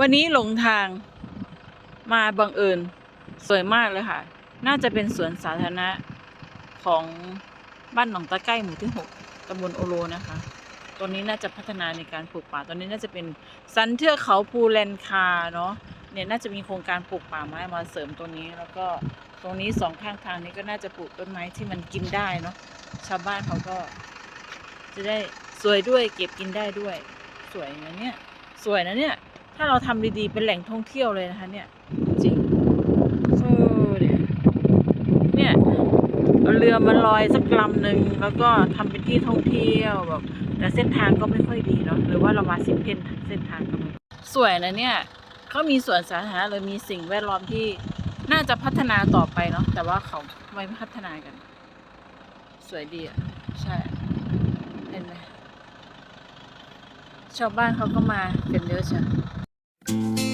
วันนี้หลงทางมาบังเอิญสวยมากเลยค่ะ น่าจะเป็นสวนสาธารณะของบ้านหนองตะไก้หมู่ที่หกตำบลโอโลนะคะตรงนี้น่าจะพัฒนาในการปลูกป่า ตอนนี้น่าจะเป็นสันเทือกเขาภูแลนคาเนาะ เนี่ยน่าจะมีโครงการปลูกป่าไม้มาเสริมตรงนี้ แล้วก็ตรงนี้สองข้างทางนี้ก็น่าจะปลูกต้นไม้ที่มันกินได้เนาะ ชาวบ้านเขาก็ จะได้สวยด้วยเก็บกินได้ด้วย สวยนะเนี่ย สวยนะเนี่ย ถ้าเราทำดีๆ เป็นแหล่งท่องเที่ยวเลยนะคะ เนี่ย จริงโอ้เนี่ยเนี่ยเอาเรือมาลอยสักลำหนึ่งแล้วก็ทำเป็นที่ท่องเที่ยวแบบแต่เส้นทางก็ไม่ค่อยดีเนาะหรือว่าเรามาสิบเพนเส้นทางก็ไม่สวยนะเนี่ยเขามีสวนสาธารณะเลยมีสิ่งแวดล้อมที่น่าจะพัฒนาต่อไปเนาะแต่ว่าเขาไม่พัฒนากัน สวยดีอะใช่เห็นไหมชาวบ้านเขาก็มากันเยอะ จ้ะ